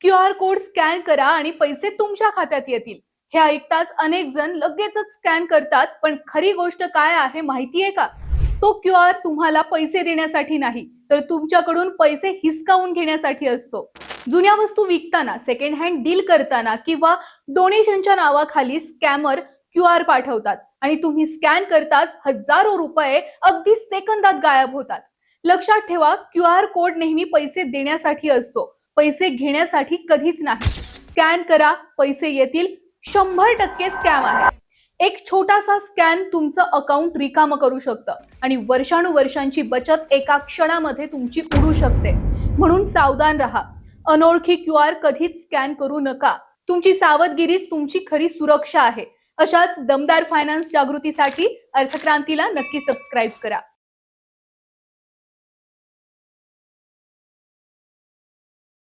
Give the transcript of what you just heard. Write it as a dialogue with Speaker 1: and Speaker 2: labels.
Speaker 1: Q R code scan करा आणि पैसे तुमच्या खात्यात येतील. हे ऐकताच अनेक जण लगेचच स्कॅन करतात पण खरी गोष्ट काय आहे माहितीये का? तो क्यू आर तुम्हाला पैसे देण्यासाठी नाही तर तुमच्याकडून पैसे हिसकावून घेण्यासाठी असतो. जुन्या वस्तू विकताना सेकंड हँड डील करताना किंवा डोनेशनच्या नावाखाली स्कॅमर क्यू आर पाठवतात आणि तुम्ही स्कॅन करताच हजारो रुपये अगदी सेकंदात गायब होतात. लक्षात ठेवा क्यू आर कोड नेहमी पैसे देण्यासाठी असतो. पैसे घेण्यासाठी कधीच नाही. स्कॅन करा पैसे येतील. शंभर टक्के स्कॅम आहे. एक छोटासा स्कॅन तुमचं अकाउंट रिकाम करू शकतं आणि वर्षानुवर्षांची बचत एका क्षणामध्ये तुमची उडू शकते. म्हणून सावधान राहा. अनोळखी क्यू आर कधीच स्कॅन करू नका. तुमची सावधगिरीच तुमची खरी सुरक्षा आहे. अशाच दमदार फायनान्स जागृतीसाठी अर्थक्रांतीला नक्की सबस्क्राईब करा.